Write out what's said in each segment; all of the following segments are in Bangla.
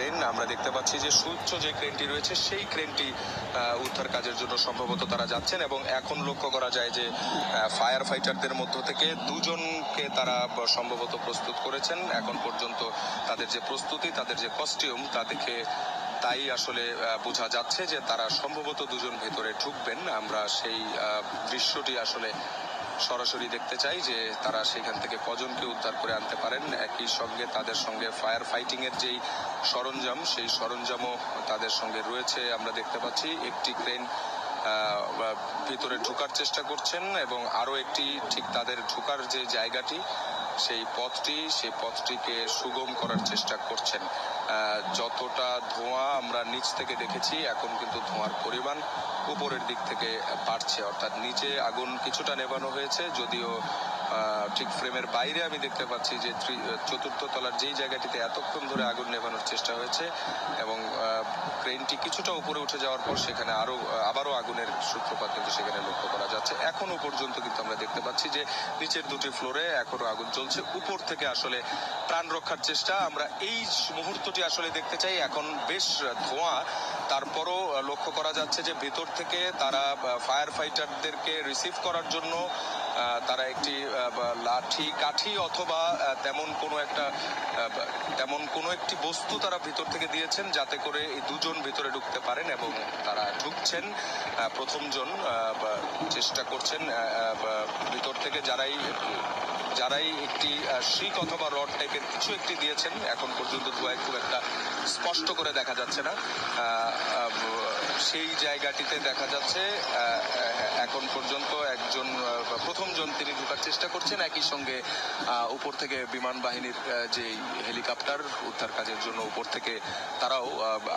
ক্রেন, আমরা দেখতে পাচ্ছি যে সুউচ্চ যে ক্রেনটি রয়েছে, সেই ক্রেনটি উদ্ধার কাজের জন্য সম্ভবত তারা যাচ্ছেন এবং এখন লক্ষ্য করা যায় যে ফায়ার ফাইটারদের মধ্য থেকে দুজনকে তারা সম্ভবত প্রস্তুত করেছেন। এখন পর্যন্ত তাদের যে প্রস্তুতি, তাদের যে কস্টিউম তা দেখে তাই আসলে বোঝা যাচ্ছে যে তারা সম্ভবত দুজন ভেতরে ঢুকবেন। আমরা সেই দৃশ্যটি আসলে সরাসরি দেখতে চাই যে তারা সেখান থেকে কজনকে উদ্ধার করে আনতে পারেন। একই সঙ্গে তাদের সঙ্গে ফায়ার ফাইটিং এর যেই সরঞ্জাম, সেই সরঞ্জামও তাদের সঙ্গে রয়েছে। আমরা দেখতে পাচ্ছি একটি ক্রেন ভিতরে ঢোকার চেষ্টা করছেন এবং আরও একটি ঠিক তাদের ঢোকার যে জায়গাটি, সেই পথটি, সেই পথটিকে সুগম করার চেষ্টা করছেন। যতটা ধোঁয়া আমরা নিচ থেকে দেখেছি, এখন কিন্তু ধোঁয়ার পরিমাণ উপরের দিক থেকে বাড়ছে অর্থাৎ নিচে আগুন কিছুটা নেভানো হয়েছে, যদিও ঠিক ফ্রেমের বাইরে আমি দেখতে পাচ্ছি যে চতুর্থ তলার যেই জায়গাটিতে এতক্ষণ ধরে আগুন নেভানোর চেষ্টা হয়েছে এবং ক্রেনটি কিছুটা উপরে উঠে যাওয়ার পর সেখানে আরও আবারও আগুনের সূত্রপাত কিন্তু সেখানে লক্ষ্য করা যাচ্ছে। এখনও পর্যন্ত কিন্তু আমরা দেখতে পাচ্ছি যে নিচের দুটি ফ্লোরে এখনও আগুন চলছে। উপর থেকে আসলে প্রাণ রক্ষার চেষ্টা, আমরা এই মুহূর্তটি আসলে দেখতে চাই। এখন বেশ ধোঁয়া তারপরও লক্ষ্য করা যাচ্ছে যে ভেতর থেকে তারা ফায়ার ফাইটারদেরকে রিসিভ করার জন্য তারা একটি লাঠি, কাঠি অথবা তেমন কোনো একটা তেমন কোনো একটি বস্তু তারা ভিতর থেকে দিয়েছেন যাতে করে এই দুজন ভিতরে ঢুকতে পারেন এবং তারা ঢুকছেন প্রথমজন চেষ্টা করছেন ভিতর থেকে যারাই যারাই একটি শিক অথবা রড টাইপের কিছু একটি দিয়েছেন, এখন পর্যন্ত দু খুব একটা স্পষ্ট করে দেখা যাচ্ছে না। সেই জায়গাটিতে দেখা যাচ্ছে এখন পর্যন্ত একজন প্রথমজন তিনি ঢোকার চেষ্টা করছেন। একই সঙ্গে উপর থেকে বিমান বাহিনীর যে হেলিকপ্টার উদ্ধার কাজের জন্য উপর থেকে তারাও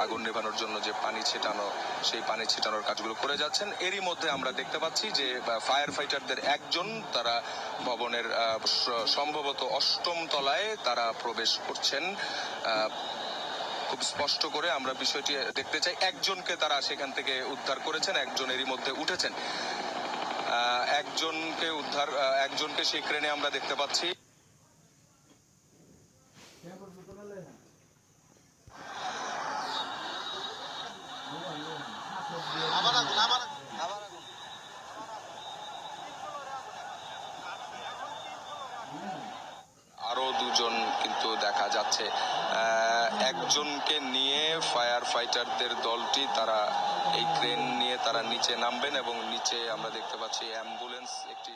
আগুন নেভানোর জন্য যে পানি ছেটানো, সেই পানি ছেটানোর কাজগুলো করে যাচ্ছেন। এরই মধ্যে আমরা দেখতে পাচ্ছি যে ফায়ার ফাইটারদের একজন তারা ভবনের সম্ভবত অষ্টম তলায় তারা প্রবেশ করছেন। খুব স্পষ্ট করে আমরা বিষয়টি দেখতে চাই। একজনকে তারা সেখান থেকে উদ্ধার করেছেন একজন এরই মধ্যে উঠেছেন। একজনকে উদ্ধার একজনকে সেই ক্রেনে আমরা দেখতে পাচ্ছি। আরও দুজন কিন্তু দেখা যাচ্ছে। আহ, একজনকে নিয়ে ফায়ার ফাইটারদের দলটি, তারা এই ক্রেন নিয়ে তারা নিচে নামবেন এবং নিচে আমরা দেখতে পাচ্ছি অ্যাম্বুলেন্স একটি